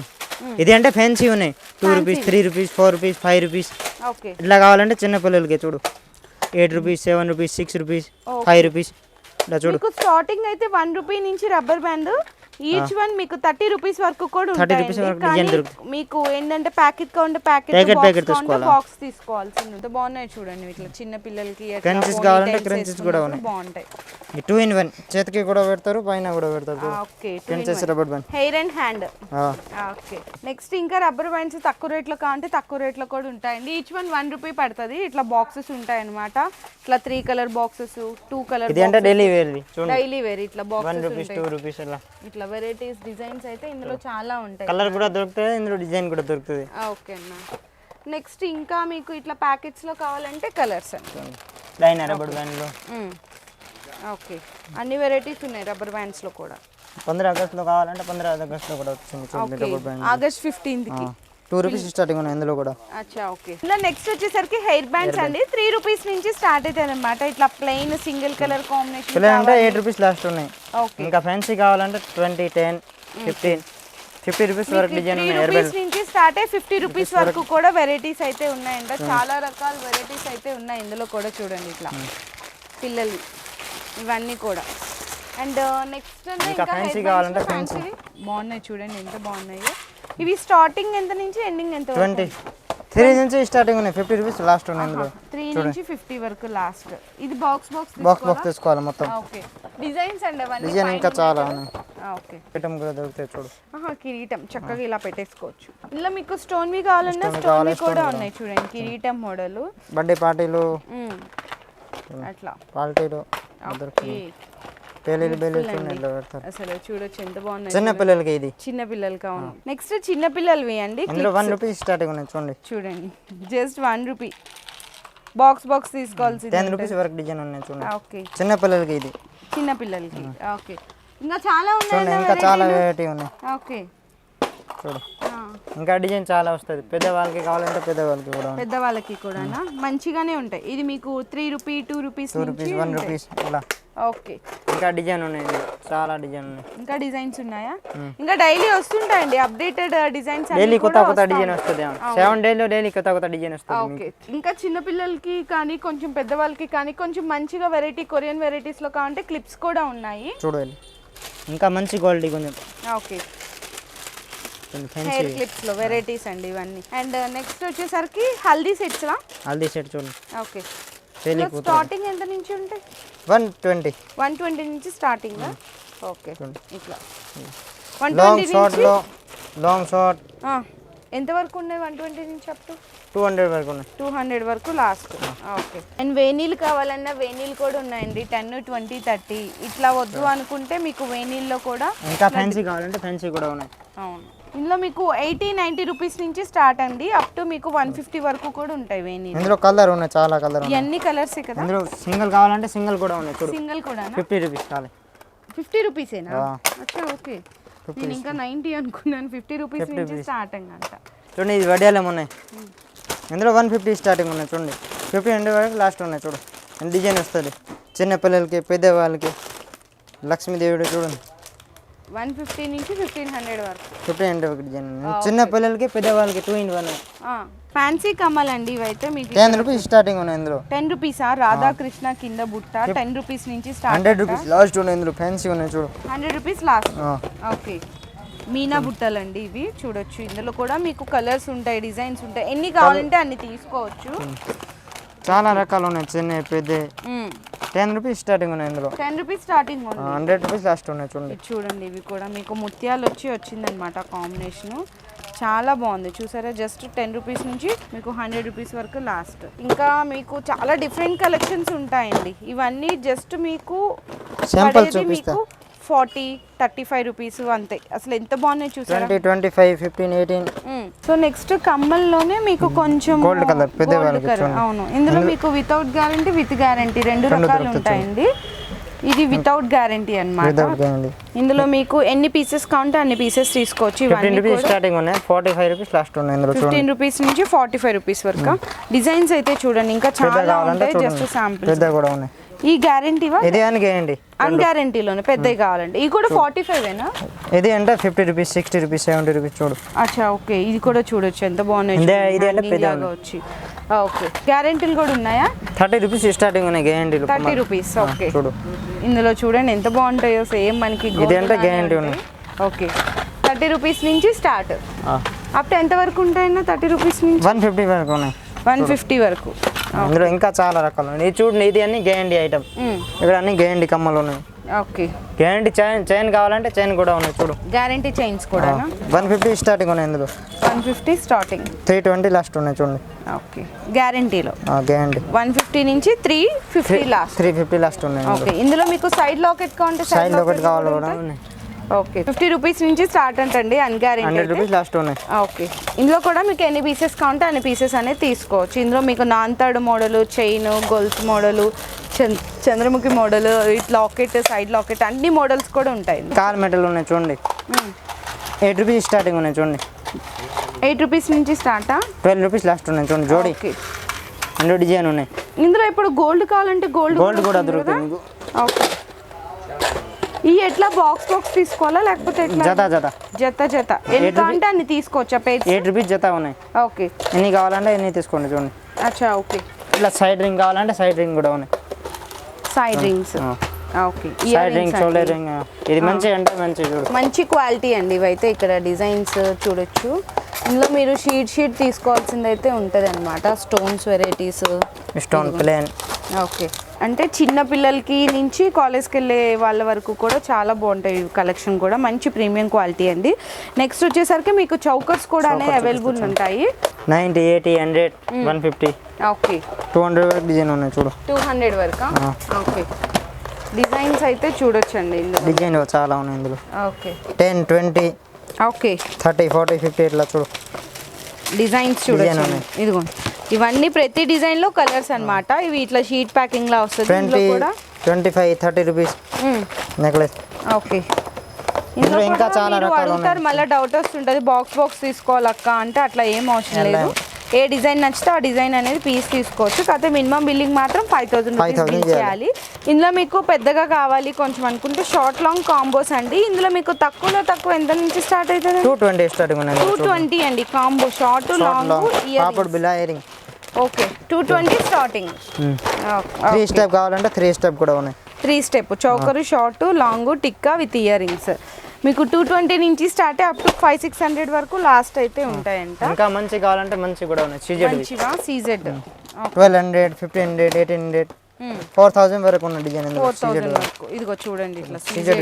ఇది. అంటే ఫ్యాన్సీ ఉన్నాయి. Two rupees three rupees four rupees five rupees okay. ఇట్లా కావాలంటే చిన్న పిల్లలకి చూడు. Eight rupees seven rupees six rupees five rupees ఇట్లా చూడు. స్టార్టింగ్ అయితే వన్ రూపీ నుంచి రబ్బర్ బ్యాండ్ ఈచ్ వన్ మీకు థర్టీ రూపీస్ వరకు కూడా 30 rupees ఉంటాయండి వరకు కానీ design దొరుకుతుంది. మీకు ఏంటంటే ప్యాకెట్ కావాలంటే ప్యాకెట్ packet బాక్స్ కావాలంటే తీసుకోవాలా? బాక్స్ తీసుకోవాల్సింది. ఎంత బాగున్నాయి చూడండి ఇట్లా చిన్న పిల్లలకి ponytails కావాలంటే crunches కూడా బాగుంటాయి. టూ ఇన్ వన్ చేతికి కూడా పెడతారు పైన కూడా పెడతారు. చూడు. Okay fences rubber band hair and hand. Okay next ఇంకా రబ్బర్ బ్యాండ్స్ తక్కువ రేట్లో కావాలంటే తక్కువ రేట్లో కూడా ఉంటాయండి. ఈచ్ వన్ వన్ రూపీ పడుతుంది. ఇట్లా బాక్సెస్ ఉంటాయి అనమాట ఇట్లా three colour boxes two colour ఇది అంటే డైలీ చూడండి. డైలీ వేర్ ఇట్లా one boxes rupees two rupees ఇట్లా వెరైటీస్ డిజైన్స్ అయితే ఇందులో చాలా ఉంటాయి. కలర్ కూడా దొరుకుతుంది ఇందులో డిజైన్ కూడా దొరుకుతుంది. ఓకే అన్న. నెక్స్ట్ ఇంకా మీకు ఇట్లా ప్యాకెట్స్లో కావాలంటే కలర్స్ అండి. లైన్ రబ్బర్ బ్యాండ్లో ఓకే. అన్ని వెరైటీస్ ఉన్నాయి రబ్బర్ బ్యాండ్స్లో కూడా. పంద్రహ ఆగస్ట్లో కావాలంటే పంద్రహ ఆగస్ట్లో కూడా వచ్చింది ఆగస్ట్ ఫిఫ్టీన్త్కి టూ రూపీస్ స్టార్టింగ్ ఉన్నాయి ఇందులో కూడా. అచ్చా ఓకే. ఇలా నెక్స్ట్ వచ్చేసరికి హెయిర్ బ్యాండ్స్ అండి. త్రీ రూపీస్ నుంచి స్టార్ట్ అవుతుంది అనమాట ఇట్లా ప్లెయిన్ సింగిల్ కలర్ కాంబినేషన్ అంటే ఎయిట్ రూపీస్ లాస్ట్ ఉన్నాయి. ఓకే ఇంకా ఫ్యాన్సీ కావాలంటే twenty ten fifteen fifty rupees వరకు డిజైన్ రూపీస్ నుంచి స్టార్ట్ అయ్యి ఫిఫ్టీ రూపీస్ వరకు కూడా వెరైటీస్ అయితే ఉన్నాయంట. చాలా రకాల వెరైటీస్ అయితే ఉన్నాయి ఇందులో కూడా చూడండి ఇట్లా. పిల్లలు ఇవన్నీ కూడా. అండ్ నెక్స్ట్ ఇంకా fancy కావాలంటే ఫ్యాన్సీ బాగున్నాయి చూడండి ఎంత బాగున్నాయో. ఇవి స్టార్టింగ్ ఎంత నుంచి ఎండింగ్ ఎంత ట్వంటీ త్రీ నుంచి స్టార్టింగ్ ఉన్నాయి. ఫిఫ్టీ రూపీస్ లాస్ట్ ఉన్నాయి ఇందులో. త్రీ నుంచి ఫిఫ్టీ వరకు లాస్ట్ ఇది బాక్స్ బాక్స్ బాక్స్ బాక్స్ తీసుకోవాలి? మొత్తం. ఓకే డిజైన్స్ అండి అవన్నీ డిజైన్ ఇంకా చాలా ఉన్నాయి. ఓకే ఐటమ్ కూడా దొరుకుతాయి చూడు. ఆహా కిరీటం. చక్కగా ఇలా పెట్టేసుకోవచ్చు. ఇలా మీకు స్టోన్ వి కావాలన్నా స్టోన్ కూడా ఉన్నాయి చూడండి. కిరీటం మోడల్ బర్త్డే పార్టీలు అట్లా. పార్టీలు అసలు చూడొచ్చు ఎంత బాగున్నాయి చిన్న పిల్లలకి ఇది. చిన్న పిల్లలకి అవును నెక్స్ట్ చిన్న పిల్లలవి అండి ఇందులో వన్ రూపీస్ స్టార్టింగ్ ఉన్నాయి చూడండి. చూడండి. Just one rupee box box తీసుకోవాల్సింది టెన్ రూపీస్ వరకు డిజైన్ ఉన్నాయి చూడండి. ఓకే చిన్న పిల్లలకి ఇది. చిన్న పిల్లలకి. ఓకే ఇంకా చాలా ఉన్నాయి ఇంకా చాలా వెరైటీ ఉన్నాయి. ఓకే చూడు. ఇంకా డిజైన్ చాలా వస్తుంది. పెద్ద వాళ్ళకి కావాలంటే పెద్ద వాళ్ళకి కూడా పెద్ద వాళ్ళకి కూడా మంచిగానే ఉంటాయి. ఇది మీకు three rupee two rupees two rupees one rupees ఇలా. ఓకే. ఇంకా డిజైన్ ఉన్నాయి. ఇందులో. చాలా డిజైన్ ఉన్నాయి. ఇంకా డిజైన్స్ ఉన్నాయా? ఇంకా డైలీ వస్తుంటాయండి అప్డేటెడ్ డిజైన్స్ డైలీ కొత్త కొత్త డిజైన్ వస్తుంది సెవెన్ డేలో డైలీ కొత్త కొత్త డిజైన్ వస్తుంది ఓకే. ఇంకా చిన్న పిల్లలకి కానీ కొంచెం పెద్దవాళ్ళకి కానీ కొంచెం మంచిగా వెరైటీ కొరియన్ వెరైటీస్లో కావాలంటే క్లిప్స్ కూడా ఉన్నాయి. చూడాలి. ఇంకా మంచి క్వాలిటీ కొంచెం. ఓకే. హెయిర్ క్లిప్స్లో వెరైటీస్ అండి ఇవన్నీ. అండ్ నెక్స్ట్ వచ్చేసరికి హల్దీ సెట్స్ లా హల్దీ సెట్ చూడండి. ఓకే. స్టార్టింగ్ ఎంత నుంచి ఉంటాయి వన్ ట్వంటీ. వన్ ట్వంటీ నుంచి స్టార్టింగ్ ఓకే. ఇట్లా. వన్ లాంగ్ ట్వంటీ షార్ట్లో లాంగ్ షార్ట్ ఆ, ఎంతవరకు ఉన్నాయి వన్ ట్వంటీ నుంచి అప్ టు టూ హండ్రెడ్ వరకు ఉన్నాయి. టూ హండ్రెడ్ వరకు లాస్ట్ ఓకే. అండ్ వేనీళ్ళు కావాలన్నా వేనీళ్ళు కూడా ఉన్నాయండి. Ten twenty thirty. ఇట్లా వద్దు అనుకుంటే మీకు వేనీల్లో కూడా ఇంకా ఫ్యాన్సీ కావాలంటే ఫ్యాన్సీ కూడా ఉన్నాయి. అవును. ఇందులో మీకు ఎయిటీ నైంటీ రూపీస్ నుంచి స్టార్ట్ అండి. అప్ టు మీకు వన్ ఫిఫ్టీ వరకు కూడా ఉంటాయి వేనీళ్ళు ఇందులో కలర్ ఉన్నాయి చాలా కలర్ ఇవన్నీ కలర్సే కదా? ఇందులో సింగిల్ కావాలంటే సింగిల్ కూడా ఉన్నాయి చూడు. సింగిల్ కూడా ఫిఫ్టీ రూపీస్ చాలు ఫిఫ్టీ రూపీసేనా. అచ్చా ఓకే. నేను ఇంకా నైంటీ అనుకున్నాను. ఫిఫ్టీ రూపీస్ నుంచి స్టార్టింగ్ అంట చూడండి ఇది వడియాలం ఉన్నాయి. ఇందులో వన్ ఫిఫ్టీ స్టార్టింగ్ ఉన్నాయి చూడండి. ఫిఫ్టీ హండ్రెడ్ వరకు లాస్ట్ ఉన్నాయి చూడు. డిజైన్ వస్తుంది. చిన్న పిల్లలకి పెద్ద వాళ్ళకి లక్ష్మీదేవుడు చూడండి. వన్ ఫిఫ్టీ నుంచి ఫిఫ్టీన్ హండ్రెడ్ వరకు. ఫిఫ్టీ హండ్రెడ్ ఒక డిజైన్ ఉంది. చిన్న పిల్లలకి పెద్ద వాళ్ళకి టూ ఇన్ వన్ ఫ్యాన్సీ కమ్మల్ అండి ఇవైతే మీకు టెన్ రూపీస్ స్టార్టింగ్ ఉన్నాయి ఇందులో. టెన్ రూపీసా? రాధాకృష్ణ కింద బుట్ట. టెన్ రూపీస్ నుంచి స్టార్ట్ హండ్రెడ్ రూపీస్ లాస్ట్ ఉన్నాయి ఇందులో. ఫ్యాన్సీ ఉన్నాయి చూడు. హండ్రెడ్ రూపీస్ లాస్ట్ ఆ. ఓకే. మీనా బుట్టలు అండి ఇవి. చూడొచ్చు. ఇందులో కూడా మీకు కలర్స్ ఉంటాయి డిజైన్స్ ఉంటాయి. ఎన్ని కావాలంటే అన్ని తీసుకోవచ్చు. చాలా రకాలు ఉన్నాయి. చిన్న పెద్ద టెన్ రూపీస్ స్టార్టింగ్ ఉన్నాయి ఇందులో. టెన్ రూపీస్ స్టార్టింగ్ ఉంది. హండ్రెడ్ రూపీస్ లాస్ట్ ఉన్నాయి చూడండి. చూడండి ఇవి కూడా మీకు ముత్యాలు వచ్చి వచ్చిందనమాట కాంబినేషన్ చాలా బాగుంది. చూసారా? జస్ట్ టెన్ రూపీస్ నుంచి మీకు హండ్రెడ్ రూపీస్ వరకు లాస్ట్ ఇంకా మీకు చాలా డిఫరెంట్ కలెక్షన్స్ ఉంటాయండి. ఇవన్నీ జస్ట్ మీకు. మీకు ఫార్టీ థర్టీ ఫైవ్ రూపీస్ అంతే. అసలు ఎంత బాగున్నాయి చూసారా? Twenty twenty five fifteen eighteen so next కమ్మల్లోనే మీకు కొంచెం Gold colour, పెద్ద. అవును. ఇందులో మీకు వితౌట్ గ్యారంటీ విత్ గ్యారంటీ రెండు రకాలు. ఉంటాయండి. ఇది వితౌట్ గ్యారంటీ అండి ఇందులో మీకు ఎన్ని పీసెస్ కావాలంటే అన్ని పీసెస్ తీసుకోవచ్చు ఇవన్నీ స్టార్టింగ్ ఉన్నాయి. ఫార్టీ ఫైవ్ రూపీస్ లాస్ట్ ఉన్నాయి ఫిఫ్టీన్ రూపీస్ నుంచి ఫార్టీ ఫైవ్ రూపీస్ వరకు డిజైన్స్ అయితే చూడండి. ఇంకా చాలా ఉంటాయి. జస్ట్ పెద్ద కూడా ఉన్నాయి. ఈ గ్యారంటీవా? ఇది అని గేయండి. అన్గ్యారంటీలోనే పెద్దవి కావాలంటే ఇది కూడా ఫార్టీ ఫైవ్ ఏనా ఇది అంటే fifty rupees sixty rupees seventy rupees చూడు. అచ్చా ఓకే. ఇది కూడా చూడొచ్చు. ఎంత బాగున్నాయి ఇదే- చూడండి, ఇది అంటే hanging పెద్ద లాగా వచ్చి. ఓకే. గ్యారంటీలు కూడా ఉన్నాయా? థర్టీ రూపీస్ స్టార్టింగ్ ఉన్నాయి గేయండి థర్టీ రూపీస్ ఓకే. చూడు. ఇందులో చూడండి ఎంత బాగుంటాయో సేమ్ మనకి ఇది అంటే guarantee ఉన్నాయి. ఓకే. థర్టీ రూపీస్ నుంచి స్టార్ట్. అప్ టు ఎంత వరకు ఉంటాయన్నా థర్టీ రూపీస్ నుంచి? వన్ ఫిఫ్టీ వరకు ఉన్నాయి. వన్ ఫిఫ్టీ వరకు. ఇందులో ఇంకా చాలా రకాలు ఉన్నాయి. ఇది చూడండి ఇది అన్ని గేయండి ఐటమ్. ఇక్కడ అన్ని గేయండి కమ్మలు ఉన్నాయి. ఓకే. గేయండి చైన్ చైన్ కావాలంటే చైన్ కూడా ఉన్నాయి చూడు. గ్యారంటీ చైన్స్ కూడా వన్ ఫిఫ్టీ స్టార్టింగ్ ఉన్నాయి ఇందులో. One fifty starting three twenty last ఉన్నాయి చూడండి. ఓకే. గ్యారంటీలో. గేయండి వన్ ఫిఫ్టీ నుంచి three fifty last three fifty last ఉన్నాయి. ఓకే. ఇందులో మీకు సైడ్ లాకెట్ కావాలంటే సైడ్లో ఒకటి కావాలి కూడా ఉన్నాయి. ఓకే. ఫిఫ్టీ రూపీస్ నుంచి స్టార్ట్ అంటండి అన్గ్యారెంటీ హండ్రెడ్ రూపీస్ లాస్ట్ ఉన్నాయి. ఓకే. ఇందులో కూడా మీకు ఎన్ని పీసెస్ కావాలంటే అన్ని పీసెస్ అనేది తీసుకోవచ్చు. ఇందులో మీకు నాన్తాడు మోడలు చైన్ గొల్స్ మోడలు చంద్ర చంద్రముఖి మోడల్ ఇట్ లాకెట్ సైడ్ లాకెట్ అన్ని మోడల్స్ కూడా ఉంటాయి కార్ మెటల్ ఉన్నాయి చూడండి. ఎయిట్ రూపీస్ స్టార్టింగ్ ఉన్నాయి చూడండి. ఎయిట్ రూపీస్ నుంచి స్టార్టా ట్వెల్వ్ రూపీస్ లాస్ట్ ఉన్నాయి చూడండి జోడి. ఓకే. రెండు డిజైన్ ఉన్నాయి. ఇందులో ఇప్పుడు గోల్డ్ కావాలంటే గోల్డ్ గోల్డ్ కూడా దొరుకుతుంది ఓకే. ఈ ఎట్లా బాక్స్ బాక్స్ తీసుకోవాలా? లేకపోతే ఎట్లా? జత జత. జత జత. ఎన్ని కావాలంటే అన్ని తీసుకోవచ్చా పేజ్ ఎయిట్ రూపీస్ జత ఉన్నాయి. ఓకే. ఎన్ని కావాలంటే ఎన్ని తీసుకోండి చూడండి. అచ్చా ఓకే. ఇట్లా సైడ్ రింగ్ కావాలంటే సైడ్ రింగ్ కూడా ఉన్నాయి. Side rings. Okay. Side ring shoulder ring ఇది మంచి అంటే మంచి చూడు. మంచి క్వాలిటీ అండి ఇవైతే ఇక్కడ డిజైన్స్ చూడొచ్చు. ఇందులో మీరు షీట్ షీట్ తీసుకోవాల్సింది అయితే ఉంటుంది అనమాట stones varieties stone plain okay. అంటే చిన్న పిల్లలకి నుంచి కాలేజ్కి వెళ్ళే వాళ్ళ వరకు కూడా చాలా బాగుంటాయి కలెక్షన్ కూడా. మంచి ప్రీమియం క్వాలిటీ అండి. నెక్స్ట్ వచ్చేసరికి మీకు చౌకర్స్ కూడా అవైలబుల్ ఉంటాయి. Ninety eighty hundred one fifty. Okay. Two hundred వరకు డిజైన్ ఉన్నాయి చూడు. టూ హండ్రెడ్ వరకు. ఓకే. డిజైన్స్ అయితే చూడొచ్చండి ఇందులో. డిజైన్ చాలా ఉన్నాయి ఇందులో. Okay. Ten twenty okay. Thirty forty fifty ఇట్లా చూడు. డిజైన్స్ ఉన్నాయి. ఇదిగో. ఇవన్నీ ప్రతి డిజైన్లో కలర్స్ అన్నమాట. ఇవి ఇట్లా షీట్ ప్యాకింగ్ లా వస్తుంది కూడా twenty five thirty rupees. Necklace okay. ఇందులో ఇంకా చాలా రకాలు అడుగుతారు మళ్ళీ డౌట్ వస్తుంటుంది. బాక్స్ బాక్స్ తీసుకోవాలక్క అంటే అట్లా ఏం అవసరం లేదు. ఏ డిజైన్ నచ్చితే ఆ డిజైన్ అనేది పీస్ తీసుకోవచ్చు. కాకపోతే మినిమం బిల్లింగ్ మాత్రం ఫైవ్ థౌసండ్ రూపీస్ 5,000 బిల్ చేయాలి ఇందులో మీకు పెద్దగా కావాలి కొంచెం అనుకుంటే షార్ట్ లాంగ్ కాంబోస్ అండి. ఇందులో మీకు తక్కువలో తక్కువ ఎంత నుంచి స్టార్ట్ అవుతుంది? Two twenty starting two twenty అండి combo short long earring okay two twenty starting three step కావాలంటే త్రీ స్టెప్ కూడా ఉన్నాయి. Three step choker short long tikka with ear rings మీకు టూ ట్వంటీ నుంచి start up to five six hundred వరకు last అయితే ఉంటాయంట. ఇంకా మంచి కావాలంటే మంచి కూడా ఉన్నాయి. సీజెడ్ మంచిగా CZ twelve hundred fifteen hundred eighteen hundred four thousand వరకు ఉన్న డిజైన్ ఫోర్ థౌసండ్ వరకు. ఇదిగో చూడండి ఇట్లా సీజెడ్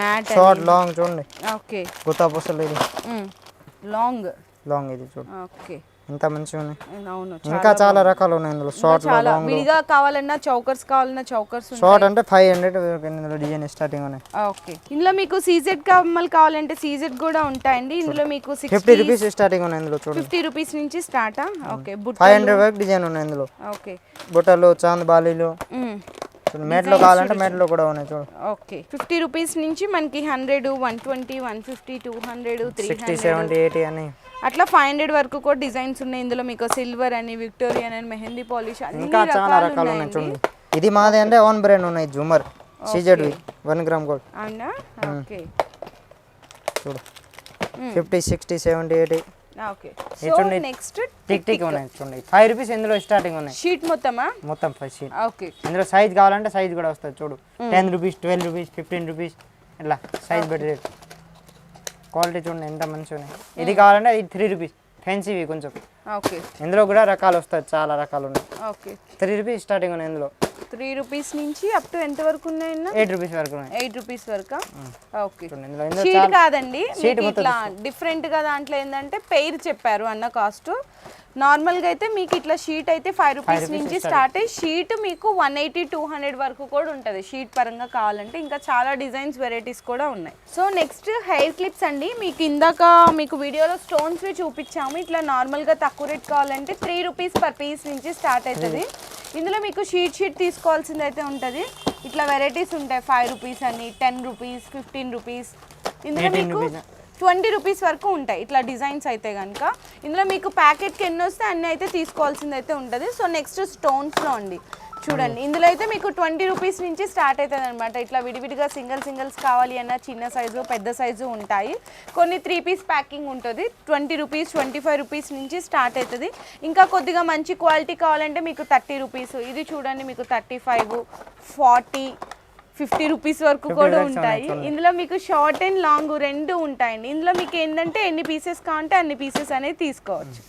మ్యాట్ షార్ట్ లాంగ్ చూడండి. ఓకే గుత్తా పూసలు ఇది. లాంగ్ లాంగ్ ఇది చూడు. ఓకే ఎంత మంచిగా ఉన్నాయి. ఇంకా చాలా రకాలు ఉన్నాయి ఇందులో షార్ట్ చాలా విడిగా కావాలన్నా చౌకర్స్ కావాలన్నా చౌకర్స్ షార్ట్ అంటే ఫైవ్ హండ్రెడ్ ఇందులో డిజైన్ స్టార్టింగ్ ఉన్నాయి. ఓకే. ఇందులో మీకు సీజెడ్ కమ్మలు కావాలంటే సీజెడ్ కూడా ఉంటాయండి. ఇందులో మీకు ఫిఫ్టీ రూపీస్ స్టార్టింగ్ ఉన్నాయి ఇందులో చూడండి ఫిఫ్టీ రూపీస్ నుంచి స్టార్టా ఓకే బుట్ట ఫైవ్ హండ్రెడ్ వరకు డిజైన్ ఉన్నాయి ఇందులో. ఓకే. బుట్టలు చాంద్ బాలీలు. చూడు మేట్లో కావాలంటే మేట్లో కూడా ఉన్నాయి చూడు. ఓకే. ఫిఫ్టీ రూపీస్ నుంచి మనకి hundred one twenty one fifty two hundred three sixty seventy eighty అని అట్లా ఫైవ్ హండ్రెడ్ వరకు కూడా డిజైన్స్ ఉన్నాయి. ఇందులో మీకు సిల్వర్ అని విక్టోరియన్ అని మెహందీ పాలిష్ ఇంకా చాలా రకాలు ఉన్నాయి చూడండి. ఇది మాది అంటే ఓన్ బ్రాండ్ ఉన్నాయి జూమర్ సీజెడ్వి వన్ గ్రామ్ గోల్డ్ అవునా? ఓకే. చూడు. ఫిఫ్టీ సిక్స్టీ సెవెంటీ ఎయిటీ చూడండి. నెక్స్ట్ టిక్ టిక్ ఉన్నాయి చూడండి. ఫైవ్ రూపీస్ ఇందులో స్టార్టింగ్ ఉన్నాయి. షీట్ మొత్తమా? మొత్తం ఫైవ్ షీట్ ఓకే. ఇందులో సైజ్ కావాలంటే సైజ్ కూడా వస్తుంది చూడు. Ten rupees twelve rupees fifteen rupees ఇట్లా సైజ్ బట్టి రేట్ క్వాలిటీ చూడండి ఎంత మంచిగా ఉన్నాయి. ఇది కావాలంటే ఇది త్రీ రూపీస్ ఫెన్సీవి కొంచెం. ఓకే ఇందులో కూడా రకాలు వస్తాయి చాలా రకాలు ఉన్నాయి. ఓకే త్రీ రూపీస్ స్టార్టింగ్ ఉన్నాయి ఇందులో. త్రీ రూపీస్ నుంచి అప్ టు ఎంత వరకు ఉన్నాయన్న ఎయిట్ రూపీస్ వరకు ఉన్నాయి. ఎయిట్ రూపీస్ వరకు? ఓకే షీట్ కాదండి. ఇట్లా డిఫరెంట్గా దాంట్లో ఏంటంటే పెయిర్ చెప్పారు అన్న కాస్ట్ నార్మల్గా అయితే మీకు ఇట్లా షీట్ అయితే ఫైవ్ రూపీస్ నుంచి స్టార్ట్ అయ్యి షీట్ మీకు వన్ ఎయిటీ టూ హండ్రెడ్ వరకు కూడా ఉంటుంది. షీట్ పరంగా కావాలంటే ఇంకా చాలా డిజైన్స్ వెరైటీస్ కూడా ఉన్నాయి. సో నెక్స్ట్ హెయిర్ క్లిప్స్ అండి. మీకు ఇందాక మీకు వీడియోలో స్టోన్స్ చూపించాము. ఇట్లా నార్మల్గా తక్కువ రేట్ కావాలంటే త్రీ రూపీస్ పర్ పీస్ నుంచి స్టార్ట్ అవుతుంది ఇందులో మీకు షీట్ షీట్ తీసుకోవాల్సింది అయితే ఉంటుంది. ఇట్లా వెరైటీస్ ఉంటాయి. ఫైవ్ రూపీస్ అని టెన్ రూపీస్ ఫిఫ్టీన్ రూపీస్ ఇందులో 18 మీకు. ట్వంటీ రూపీస్ వరకు ఉంటాయి. ఇట్లా డిజైన్స్ అయితే కనుక ఇందులో మీకు ప్యాకెట్కి ఎన్ని వస్తే అన్ని అయితే తీసుకోవాల్సింది అయితే ఉంటుంది. సో నెక్స్ట్ స్టోన్స్లో అండి. చూడండి. ఇందులో అయితే మీకు ట్వంటీ రూపీస్ నుంచి స్టార్ట్ అవుతుంది అనమాట ఇట్లా విడివిడిగా సింగిల్ సింగిల్స్ కావాలి అన్న చిన్న సైజు పెద్ద సైజు ఉంటాయి. కొన్ని త్రీ పీస్ ప్యాకింగ్ ఉంటుంది. Twenty rupees twenty five rupees నుంచి స్టార్ట్ అవుతుంది. ఇంకా కొద్దిగా మంచి క్వాలిటీ కావాలంటే మీకు థర్టీ రూపీస్. ఇది చూడండి మీకు thirty five forty fifty rupees వరకు 50 కూడా ఉంటాయి. ఇందులో మీకు షార్ట్ అండ్ లాంగ్ రెండు ఉంటాయండి. ఇందులో మీకు ఏంటంటే ఎన్ని పీసెస్ కావాలంటే అన్ని పీసెస్ అనేది తీసుకోవచ్చు.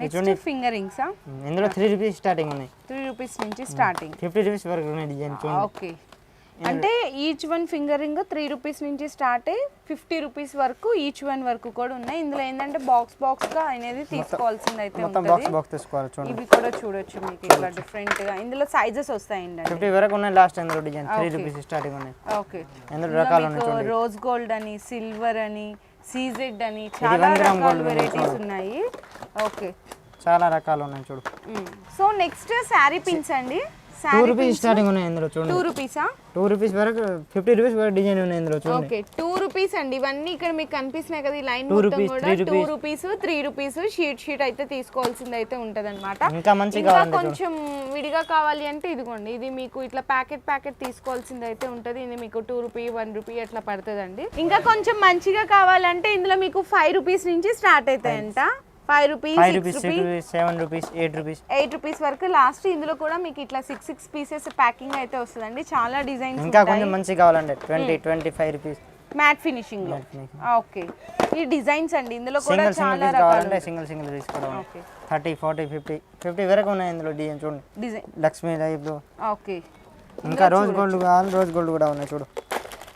నెక్స్ట్ ఫింగర్ రింగ్సా ఇందులో త్రీ రూపీస్ స్టార్టింగ్ ఉన్నాయి. త్రీ రూపీస్ నుంచి స్టార్టింగ్ ఫిఫ్టీ రూపీస్ వరకు ఉన్నాయి డిజైన్ ఓకే అంటే each one finger ring three rupees నుంచి స్టార్ట్ అయ్యి ఫిఫ్టీ రూపీస్ వరకు ఈచ్ వన్ వరకు కూడా ఉన్నాయి. ఇందులో ఏంటంటే బాక్స్ బాక్స్గా అనేది తీసుకోవాల్సింది అయితే ఇవి కూడా చూడొచ్చు మీకు ఇట్లా డిఫరెంట్గా. ఇందులో సైజెస్ వస్తాయండి. ఫిఫ్టీ వరకు ఉన్నాయి లాస్ట్ ఇందులో డిజైన్ త్రీ రూపీస్ స్టార్టింగ్ ఉన్నాయి. ఓకే ఇందులో రకాలు ఉన్నాయి రోజ్ గోల్డ్ అని సిల్వర్ అని సీజెడ్ అని చాలా రకాల వెరైటీస్ ఉన్నాయి. ఓకే చాలా రకాలు ఉన్నాయి చూడు. సో నెక్స్ట్ శారీ పిన్స్ అండి. టూ రూపీస్ స్టార్టింగ్ ఉన్నాయి ఇందులో టూ చూడండి రూపీసా టూ రూపీస్ వరకు ఫిఫ్టీ రూపీస్ వరకు డిజైన్ ఉన్నాయి ఇందులో చూడండి. ఓకే టూ రూపీస్ అండి. ఇవన్నీ ఇక్కడ మీకు కనిపిస్తున్నాయి కదా ఈ లైన్ మొత్తం కూడా. Two. Rupees three rupees sheet sheet అయితే తీసుకోవాల్సింది అయితే ఉంటది ఇంకా మంచిగా ఇంకా చూడు. కొంచెం విడిగా కావాలి అంటే ఇదిగోండి ఇది మీకు ఇట్లా ప్యాకెట్ ప్యాకెట్ తీసుకోవాల్సింది అయితే ఉంటుంది. ఇది మీకు టూ రూపీ వన్ రూపీ అట్లా పడుతుందండి. ఇంకా కొంచెం మంచిగా కావాలంటే ఇందులో మీకు ఫైవ్ రూపీస్ నుంచి start అవుతాయంట. Five rupees five rupees rupees seven rupees eight rupees eight rupees వరకు. లాస్ట్ ఇందులో కూడా మీకు ఇట్లా సిక్స్ సిక్స్ పీసెస్ ప్యాకింగ్ అయితే వస్తుందండి. చాలా డిజైన్స్ ఇంకా కొంచెం మంచిగా కావాలంటే twenty twenty five rupees matte ఫినిషింగ్లో. Okay ఈ డిజైన్స్ అండి ఇందులో కూడా చాలా రకాలు single single okay thirty forty fifty fifty వరకు ఉన్నాయి ఇందులో డిజైన్ చూడండి. డిజైన్ లక్ష్మీ లైఫ్ ఓకే ఇంకా రోజ్ గోల్డ్ కావాలి రోజ్ గోల్డ్ కూడా ఉన్నాయి చూడు.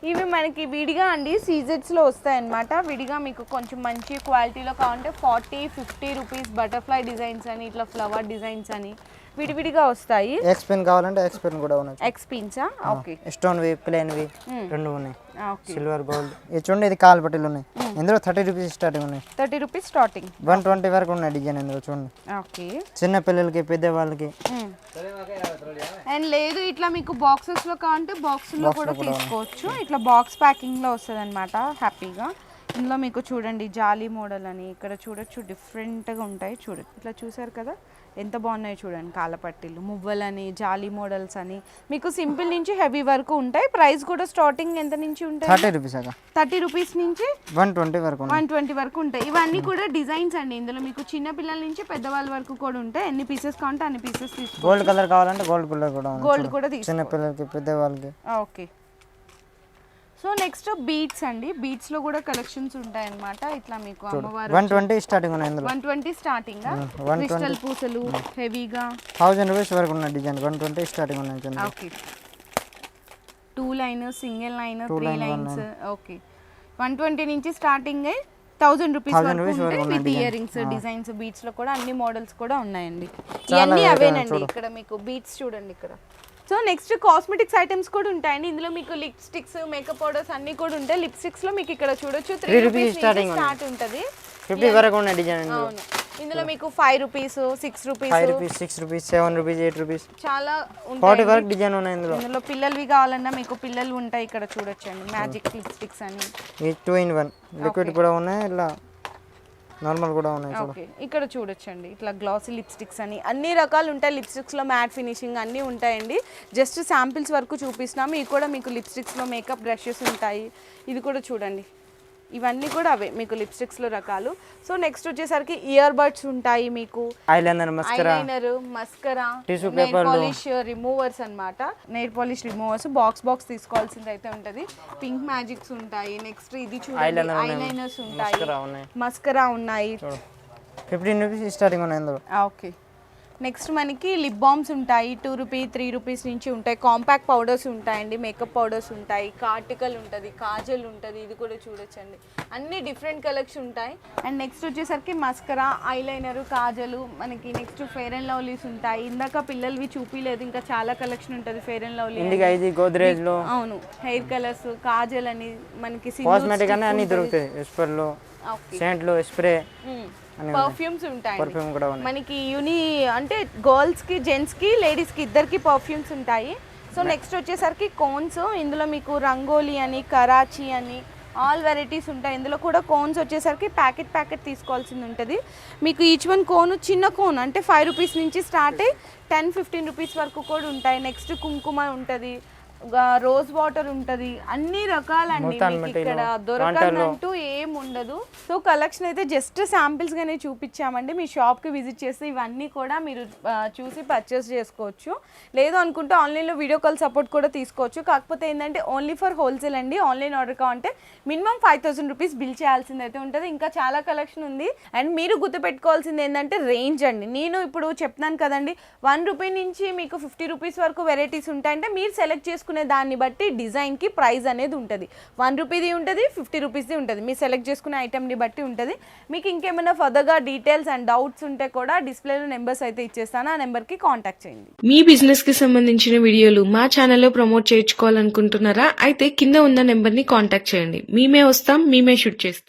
ఇవి మనకి విడిగా అండి సీజెట్స్లో వస్తాయి అన్నమాట విడిగా మీకు కొంచెం మంచి క్వాలిటీలో కావాలంటే forty fifty rupees butterfly designs అని ఇట్లా ఫ్లవర్ డిజైన్స్ అని విడివిడిగా వస్తాయి. ఎక్స్ పెన్ కావాలంటే ఎక్స్ పెన్ కూడా ఉన్నాయి. ఎక్స్పీన్సా ఓకే స్టోన్ వి ప్లేన్ వి రెండు ఉన్నాయి. ఓకే సిల్వర్ గోల్డ్ ఇది చూడండి ఇది కాల్ పట్టీలు ఉన్నాయి. ఇందులో థర్టీ రూపీస్ స్టార్టింగ్ ఉన్నాయి. Thirty rupees starting one twenty వరకు ఉన్నాయి డిజైన్ ఇందులో చూడండి. ఓకే చిన్న పిల్లలకి పెద్ద వాళ్ళకి అండ్ లేదు ఇట్లా మీకు బాక్సెస్లో కావాలంటే బాక్స్లో కూడా తీసుకోవచ్చు. ఇట్లా బాక్స్ ప్యాకింగ్లో వస్తుంది అనమాట హ్యాపీగా ఇందులో మీకు చూడండి జాలీ మోడల్ అని. ఇక్కడ చూడొచ్చు డిఫరెంట్గా ఉంటాయి. చూడొచ్చు. ఇట్లా చూసారు కదా? ఎంత బాగున్నాయి చూడండి కాలపట్టీలు మువ్వలని జాలీ మోడల్స్ అని. మీకు సింపుల్ నుంచి హెవీ వరకు ఉంటాయి. ప్రైస్ కూడా స్టార్టింగ్ ఎంత నుంచి ఉంటాయి? థర్టీ రూపీస్ అక్క థర్టీ రూపీస్ నుంచి వన్ ట్వంటీ వరకు వన్ ట్వంటీ వరకు ఉంటాయి. ఇవన్నీ కూడా డిజైన్స్ అండి. ఇందులో మీకు చిన్న పిల్లల నుంచి పెద్దవాళ్ళ వరకు కూడా ఉంటాయి. ఎన్ని పీసెస్ కావాలంటే అన్ని పీసెస్ తీసుకో గోల్డ్ కలర్ కావాలంటే గోల్డ్ కలర్ కూడా గోల్డ్ కూడా తీసుకో చిన్న పిల్లలకి పెద్ద వాళ్ళకి ఓకే. సో నెక్స్ట్ బీట్స్ అండి. బీట్స్లో కూడా కలెక్షన్స్ ఉంటాయి అన్నమాట ఇట్లా మీకు అమ్మవారు వన్ ట్వంటీ స్టార్టింగ్ ఉన్నాయి ఇందులో. వన్ ట్వంటీ స్టార్టింగ్ క్రిస్టల్ పూసలు హెవీగా. రూపీస్ వరకు ఉన్న డిజైన్. వన్ ట్వంటీ స్టార్టింగ్ ఉన్నాయి okay. Two line single line three lines. Okay. One twenty నుంచి స్టార్టింగ్ థౌజండ్ రూపీస్ వరకు with design. Ear rings designs బీట్స్లో కూడా అన్ని మోడల్స్ కూడా ఉన్నాయండి. ఇవన్నీ అవేనండి. ఇక్కడ మీకు. బీట్స్ చూడండి ఇక్కడ. సో నెక్స్ట్ కాస్మెటిక్స్ ఐటమ్స్ కూడా ఉంటాయండి. ఇందులో మీకు లిప్స్టిక్స్ మేకప్ పౌడర్స్ అన్ని కూడా ఉంటాయి. లిప్స్టిక్స్లో మీకు ఇక్కడ చూడొచ్చు. త్రీ రూపీస్ స్టార్ట్ ఉంటుంది. ఫిఫ్టీ వరకు ఉన్నాయి డిజైన్ అవును. ఇందులో మీకు five rupees six five rupees rupees six rupees seven rupees eight rupees చాలా ఫార్టీ వరకు డిజైన్ ఉన్నాయి ఇందులో. ఇందులో పిల్లలవి కావాలన్నా మీకు పిల్లలు ఉంటాయి ఇక్కడ చూడొచ్చండి. మ్యాజిక్ లిప్స్టిక్స్ అని. ఈ టూ ఇన్ వన్ లిక్విడ్ కూడా ఉన్నాయి ఇలా నార్మల్ కూడా ఉన్నాయి ఓకే ఇక్కడ చూడొచ్చండి. ఇట్లా గ్లాసీ లిప్స్టిక్స్ అని. అన్ని రకాలు ఉంటాయి లిప్స్టిక్స్లో మ్యాట్ ఫినిషింగ్ అన్నీ ఉంటాయండి. జస్ట్ శాంపిల్స్ వరకు చూపిస్తున్నాము ఇవి కూడా మీకు లిప్స్టిక్స్లో మేకప్ బ్రషెస్ ఉంటాయి. ఇది కూడా చూడండి. ఇవన్నీ కూడా అవే మీకు లిప్స్టిక్స్లో రకాలు. సో నెక్స్ట్ వచ్చేసరికి ఇయర్ బడ్స్ ఉంటాయి మీకు. ఐలైనర్ ఐలైనర్ మస్కరా లు. పాలిష్ రిమూవర్స్ అన్నమాట. Nail polish removers box box తీసుకోవాల్సింది అయితే ఉంటది. పింక్ మ్యాజిక్స్ ఉంటాయి. నెక్స్ట్ ఇది చూడండి. ఐలైనర్స్ ఉంటాయి. మస్కరా ఉన్నాయి. ఫిఫ్టీన్ రూపీస్ స్టార్టింగ్ ఉన్నాయి ఓకే. నెక్స్ట్ మనకి లిప్ బామ్స్ ఉంటాయి. టూ రూపీ త్రీ రూపీస్ నుంచి ఉంటాయి. కాంపాక్ట్ పౌడర్స్ ఉంటాయండి. మేకప్ పౌడర్స్ ఉంటాయి. కార్టికల్ ఉంటుంది కాజల్ ఉంటుంది. ఇది కూడా చూడొచ్చండి. అన్ని డిఫరెంట్ కలెక్షన్ ఉంటాయి. అండ్ నెక్స్ట్ వచ్చేసరికి మస్కరా ఐలైనర్ కాజలు. మనకి నెక్స్ట్ ఫెయిర్ అండ్ లవ్లీస్ ఉంటాయి. ఇందాక పిల్లలవి చూపిలేదు. ఇంకా చాలా కలెక్షన్ ఉంటుంది ఫెయిర్ అండ్ లవ్లీ గోద్రేజ్లో అవును. హెయిర్ కలర్స్ కాజల్ అని మనకి కాస్మెటిక్ అన్నీ దొరుకుతాయి. స్ప్రే పర్ఫ్యూమ్స్ ఉంటాయి పర్ఫ్యూమ్ కూడా ఉన్నాయి. మనకి యూని అంటే గర్ల్స్కి జెంట్స్కి లేడీస్కి ఇద్దరికి పర్ఫ్యూమ్స్ ఉంటాయి. సో నెక్స్ట్ వచ్చేసరికి కోన్స్ ఇందులో మీకు రంగోలీ అని కరాచీ అని ఆల్ వెరైటీస్ ఉంటాయి. ఇందులో కూడా కోన్స్ వచ్చేసరికి ప్యాకెట్ ప్యాకెట్ తీసుకోవాల్సింది ఉంటుంది. మీకు ఈచ్ వన్ కోన్ చిన్న కోన్ అంటే ఫైవ్ రూపీస్ నుంచి స్టార్ట్ అయ్యి టెన్ ఫిఫ్టీన్ రూపీస్ వరకు కూడా ఉంటాయి. నెక్స్ట్ కుంకుమ ఉంటుంది. రోజ్ వాటర్ ఉంటుంది. అన్ని రకాలండి మీకు ఇక్కడ దొరకనంటూ ఏం ఉండదు సో కలెక్షన్ అయితే జస్ట్ శాంపిల్స్ గానే చూపించామండి. మీ షాప్కి విజిట్ చేస్తే ఇవన్నీ కూడా మీరు చూసి పర్చేస్ చేసుకోవచ్చు. లేదు అనుకుంటే ఆన్లైన్లో వీడియో కాల్ సపోర్ట్ కూడా తీసుకోవచ్చు. కాకపోతే ఏంటంటే ఓన్లీ ఫర్ హోల్సేల్ అండి. ఆన్లైన్ ఆర్డర్ కావాలంటే minimum five thousand rupees bill చేయాల్సింది అయితే ఉంటుంది. ఇంకా చాలా కలెక్షన్ ఉంది. అండ్ మీరు గుర్తుపెట్టుకోవాల్సింది ఏంటంటే రేంజ్ అండి. నేను ఇప్పుడు చెప్తున్నాను కదండి వన్ రూపీ నుంచి మీకు ఫిఫ్టీ రూపీస్ వరకు వెరైటీస్ ఉంటాయంటే మీరు సెలెక్ట్ చేసుకునే దాన్ని బట్టి డిజైన్కి ప్రైస్ అనేది ఉంటుంది. వన్ రూపీది ఉంటుంది ఫిఫ్టీ రూపీస్ది ఉంటుంది. మీరు సెలెక్ట్ చేసుకునే ఐటెంని బట్టి ఉంటుంది. మీకు ఇంకేమైనా ఫర్దర్గా డీటెయిల్స్ అండ్ డౌట్స్ ఉంటే కూడా డిస్ప్లేలో నెంబర్స్ అయితే ఇచ్చేస్తాను. ఆ నెంబర్కి కాంటాక్ట్ చేయండి. మీ బిజినెస్కి సంబంధించిన వీడియోలు మా ఛానల్లో ప్రమోట్ చేయించుకోవాలనుకుంటున్నారా? అయితే కింద ఉన్న నెంబర్ని కాంటాక్ట్ చేయండి. మేమే వస్తాం మేమే షూట్ చేస్తాం.